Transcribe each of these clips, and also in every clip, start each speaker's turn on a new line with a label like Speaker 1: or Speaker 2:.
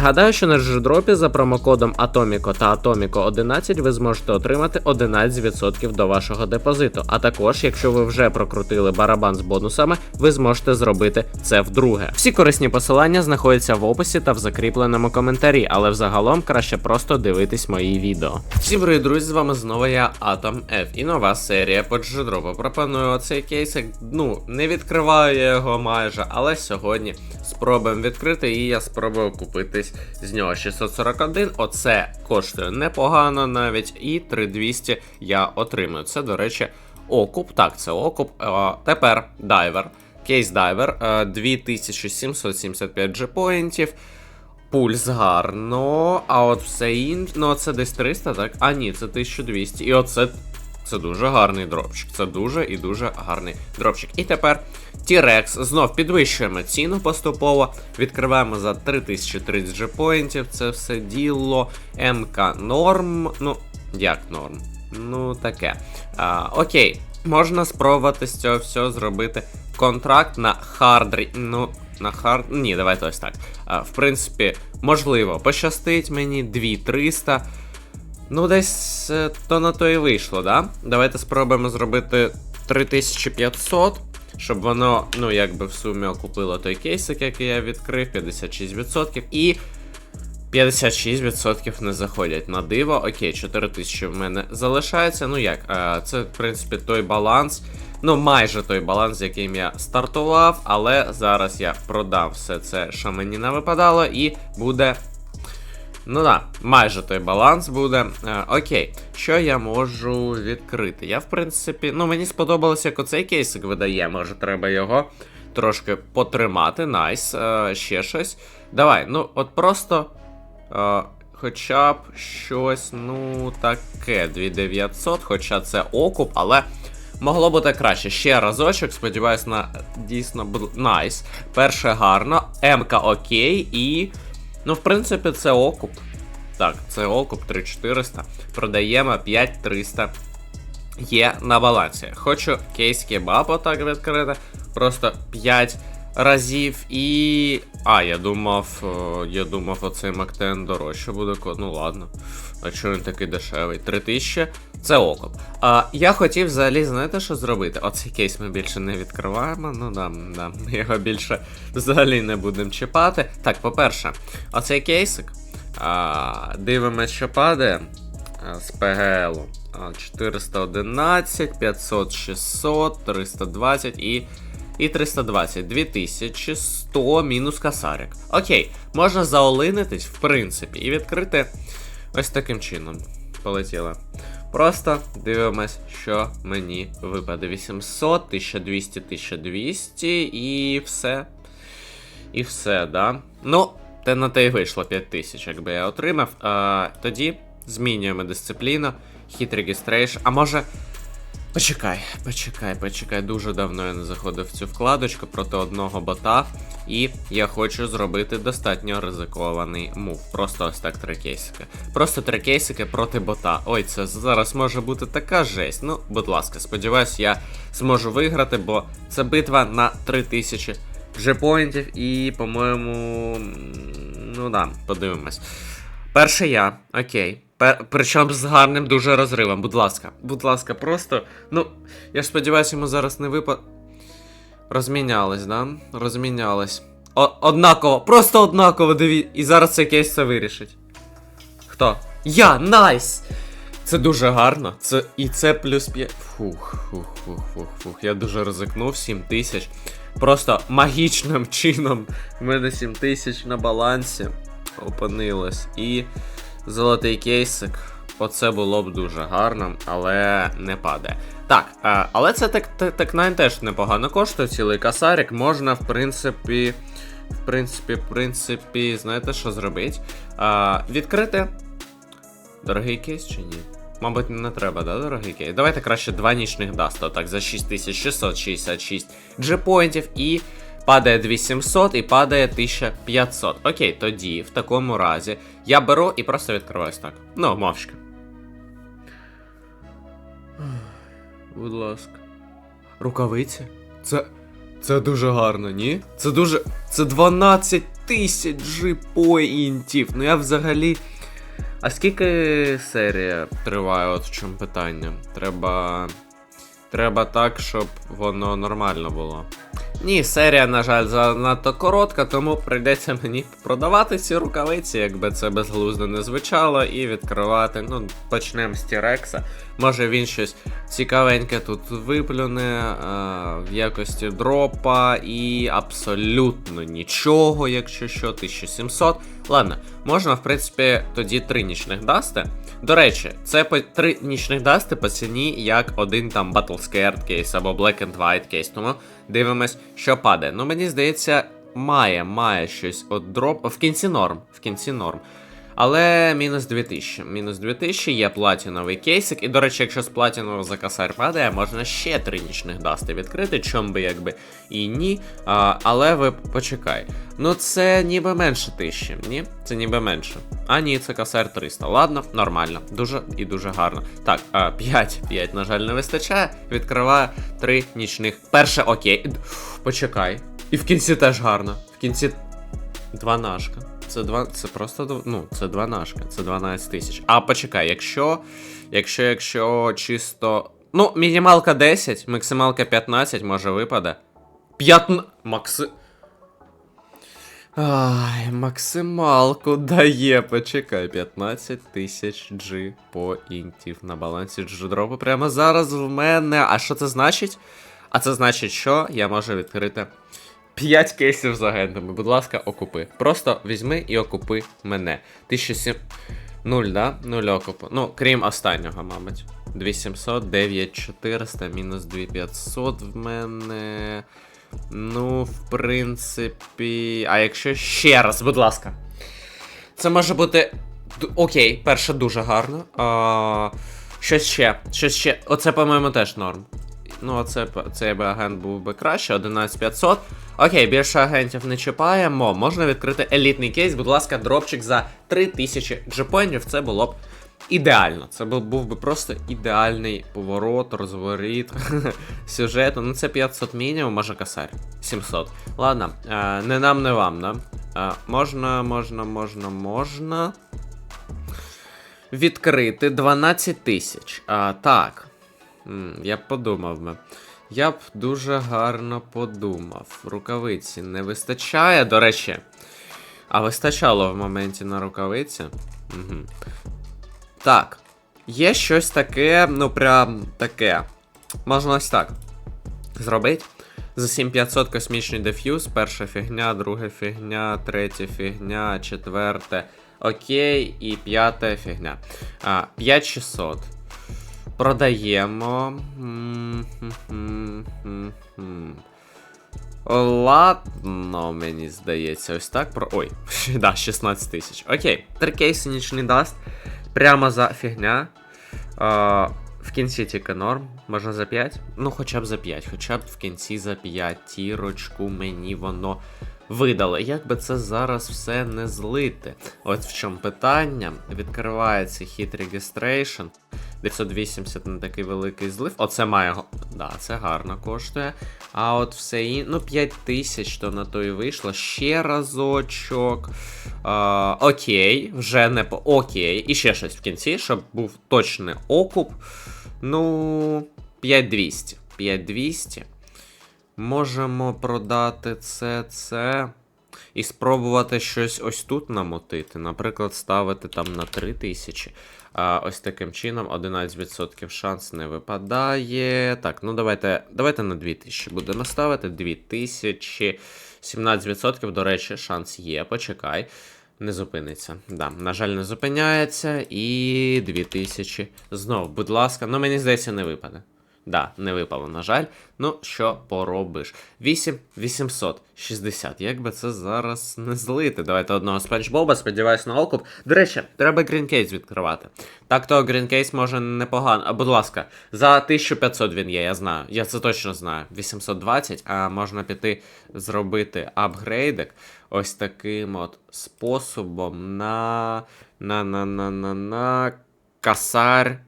Speaker 1: Нагадаю, що на джедропі за промокодом Atomico та Atomico 11 ви зможете отримати 11% до вашого депозиту. А також, якщо ви вже прокрутили барабан з бонусами, ви зможете зробити це вдруге. Всі корисні посилання знаходяться в описі та в закріпленому коментарі, але взагалом краще просто дивитись мої відео. Всім привіт, друзі, з вами знову я Atom F і нова серія по джедропу. Пропоную оцей кейсик. Ну, не відкриваю я його майже, але сьогодні спробуємо відкрити, і я спробую купитись з нього 641. Оце коштує непогано навіть, і 3200 я отримую. Це, до речі, окуп. Так, це окуп. А, тепер дайвер. Кейс дайвер 2775 джепоінтів. Пульс гарно, а от все інше. Ну, це десь 300, так? А ні, це 1200. І оце це дуже гарний дропчик. Це дуже і дуже гарний дропчик. І тепер T-Rex. Знов підвищуємо ціну поступово. Відкриваємо за 3030 джепоінтів. Це все діло. МК норм. Ну, як норм? Ну, таке. А, окей. Можна спробувати з цього всього зробити контракт на хард. Ну, на хард. Ні, давайте ось так. А, в принципі, можливо, пощастить мені 2300. Ну, десь е, то на то і вийшло, да? Давайте спробуємо зробити 3500, щоб воно, ну, якби в сумі окупило той кейсик, який я відкрив, 56%. І 56% не заходять на диво. Окей, 4000 в мене залишається. Ну як, е, це, в принципі, той баланс. Ну, майже той баланс, з яким я стартував, але зараз я продав все це, що мені не випадало, і буде. Ну да, майже той баланс буде. Е, окей, що я можу відкрити? Я, в принципі, ну мені сподобалося, як оцей кейсик видає. Може, треба його трошки потримати. Найс. Е, ще щось. Давай, ну, от просто. Е, хоча б щось, ну, таке, 2900, хоча це окуп, але. Могло бути краще. Ще разочок, сподіваюсь, на дійсно найс. Перше гарно, МК окей, і. Ну, в принципі, це окуп. Так, це окуп 3400. Продаємо 5300. Є на балансі. Хочу кейс кебаб отак відкрити. Просто 5 разів і. А, я думав, я думав, оцей Мактен дорожче буде. Ну ладно. А чого він такий дешевий? 3000 це окуп. А я хотів взагалі, знаєте, що зробити? Оцей кейс ми більше не відкриваємо. Ну да, да, ми його більше взагалі не будемо чіпати. Так, по-перше, оцей кейсик. А, дивимось, що падає з ПГЛ. 411, 500, 600, 320 і. І 320, 2100 мінус касарик. Окей, можна заолинитись, в принципі, і відкрити ось таким чином. Полетіло. Просто дивимось, що мені випаде 800, 1200, 1200 і все. І все, да. Ну, те на те й вийшло 5000, якби я отримав. А, тоді змінюємо дисципліну, хіт регістрейшн. А може. Почекай, почекай, почекай. Дуже давно я не заходив в цю вкладочку проти одного бота. І я хочу зробити достатньо ризикований мув. Просто ось так три кейсики. Просто три кейсики проти бота. Ой, це зараз може бути така жесть. Ну, будь ласка, сподіваюсь, я зможу виграти, бо це битва на 3000 джепоінтів і, по-моєму. Ну да, подивимось. Перший я, окей. Причому з гарним дуже розривом. Будь ласка, будь ласка, просто. Ну, я ж сподіваюся, йому зараз не випад. Розмінялись, да? Розмінялись. О, однаково, просто однаково диві. І зараз цей кейс це вирішить. Хто? Я, найс! Це дуже гарно. Це і це плюс 5. Фух, фух, фух, фух, фух. Я дуже ризикнув, 7 тисяч. Просто магічним чином в мене 7 тисяч на балансі опинилось. І золотий кейсик. Оце було б дуже гарно, але не падає. Так, е, але це так, так, так 9 теж непогано коштує, цілий касарик. Можна, в принципі. В принципі, в принципі, знаєте, що зробити? Е, відкрити. Дорогий кейс чи ні? Мабуть, не треба, да, дорогий кейс? Давайте краще два нічних даста, так, за 6666 джепоінтів і падає 2700 і падає 1500. Окей, тоді, в такому разі, я беру і просто відкриваюсь так. Ну, мовчки. Будь ласка. Рукавиці? Це. Це дуже гарно, ні? Це дуже. Це 12 тисячі поінтів. Ну я взагалі. А скільки серія триває, от в чому питання? Треба. Треба так, щоб воно нормально було. Ні, серія, на жаль, занадто коротка, тому прийдеться мені продавати ці рукавиці, якби це безглуздо не звучало, і відкривати. Ну, почнемо з Тірекса. Може він щось цікавеньке тут виплюне а, в якості дропа і абсолютно нічого, якщо що, 1700. Ладно, можна, в принципі, тоді три нічних дасти. До речі, це по три нічних дасти по ціні, як один там Battle Scared кейс або Black and White кейс. Тому дивимось, що падає. Ну, мені здається, має, має щось от дроп. В кінці норм. В кінці норм. Але мінус 2000. Мінус 2000 є платіновий кейсик. І, до речі, якщо з платінового за косарь падає, можна ще три нічних дасти відкрити, чом би якби і ні. А, але ви почекай. Ну це ніби менше тисячі, ні? Це ніби менше. А ні, це косарь 300. Ладно, нормально. Дуже і дуже гарно. Так, а, 5. 5, на жаль, не вистачає. Відкриваю три нічних. Перше, окей. Почекай. І в кінці теж гарно. В кінці два нашка. Це два. Це просто ну, це два нашка, це 12 тисяч. А почекай, якщо. Якщо, якщо чисто. Ну, мінімалка 10, максималка 15, може випаде. 15. Макси. Ай, максималку дає, почекай, 15 тисяч G поінтів на балансі G-дропу прямо зараз в мене. А що це значить? А це значить, що я можу відкрити 5 кейсів з агентами. Будь ласка, окупи. Просто візьми і окупи мене. 1700. Нуль, да? Нуль окупу. Ну, крім останнього, мабуть. 2700, 9400, мінус 2500 в мене. Ну, в принципі. А якщо ще раз, будь ласка. Це може бути. Окей, перше дуже гарно. А, щось ще. Щось ще. Оце, по-моєму, теж норм. Ну, оце цей би агент був би краще, 11500. Окей, більше агентів не чіпаємо. Можна відкрити елітний кейс, будь ласка, дропчик за 3000 джепоінтів. Це було б ідеально. Це був, би просто ідеальний поворот, розворіт сюжету. Ну, це 500 мінімум, може косарь. 700. Ладно, е, не нам, не вам, да? Е, можна, можна, можна, можна. Відкрити 12 тисяч. Так. Я подумав би. Я б дуже гарно подумав. Рукавиці не вистачає, до речі. А вистачало в моменті на рукавиці. Угу. Так. Є щось таке, ну прям таке. Можна ось так. Зробити. За 7500 космічний деф'юз, перша фігня, друга фігня, третя фігня, четверте. Окей, і п'ята фігня. А, 5600. Продаємо. Ладно, мені здається, ось так. Про... Ой, да, 16 тисяч. Окей, три кейси нічний даст. Прямо за фігня. А, в кінці тільки норм. Можна за 5? Ну, хоча б за 5, хоча б в кінці за 5 тірочку мені воно видало. Як би це зараз все не злити? От в чому питання. Відкривається хіт Registration. 980 не такий великий злив. Оце має. Да, це гарно коштує. А от все і. Ну, 5 тисяч, то на то і вийшло. Ще разочок. А, окей, вже не по. Окей. І ще щось в кінці, щоб був точний окуп. Ну, 5200. 5200. Можемо продати це, це. І спробувати щось ось тут намотити. Наприклад, ставити там на 3000. А, ось таким чином 11% шанс не випадає. Так, ну давайте давайте на 2000 будемо ставити. 2000. 17%, до речі, шанс є. Почекай. Не зупиниться. Да, на жаль, не зупиняється. І 2000. Знов, будь ласка, ну мені здається, не випаде. Да, не випало, на жаль. Ну, що поробиш? 8 860. Як би це зараз не злити? Давайте одного спанч Боба, сподіваюсь, на окуп. До речі, треба грінкейс відкривати. Так то грінкейс може непогано. А будь ласка, за 1500 він є, я знаю. Я це точно знаю. 820, а можна піти зробити апгрейдик ось таким от способом на. на на на на на касар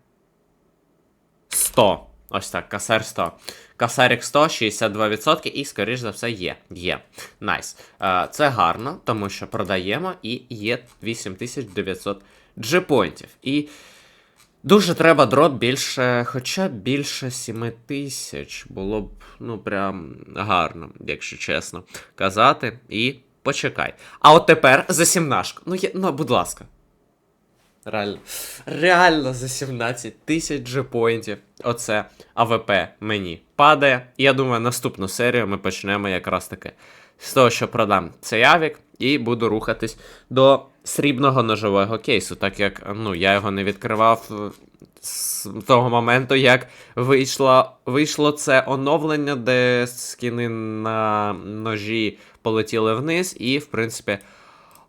Speaker 1: 100. Ось так, касар 100. Касарік 100, 62% і, скоріш за все, є. Є. Найс. Е, Це гарно, тому що продаємо і є 8900 джепоінтів. І дуже треба дроп більше, хоча б більше 7000. Було б, ну, прям гарно, якщо чесно казати. І почекай. А от тепер за сімнашку. Ну, я, ну, будь ласка. Реально. Реально за 17 тисяч джепоінтів. Оце АВП мені падає. І я думаю, наступну серію ми почнемо якраз таки з того, що продам цей авік, і буду рухатись до срібного ножового кейсу, так як ну, я його не відкривав е, з того моменту, як вийшло, вийшло це оновлення, де скіни на ножі полетіли вниз, і, в принципі,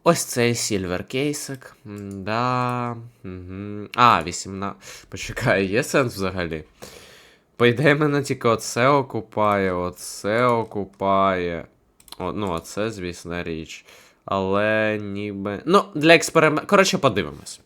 Speaker 1: Ось цей сільвер кейсик. Да. А, 18. Почекай, є сенс взагалі. По ідеї, мене тільки оце окупає, оце окупає. О, ну, оце, звісно, річ. Але ніби. Ну, для експерименту. Коротше, подивимось.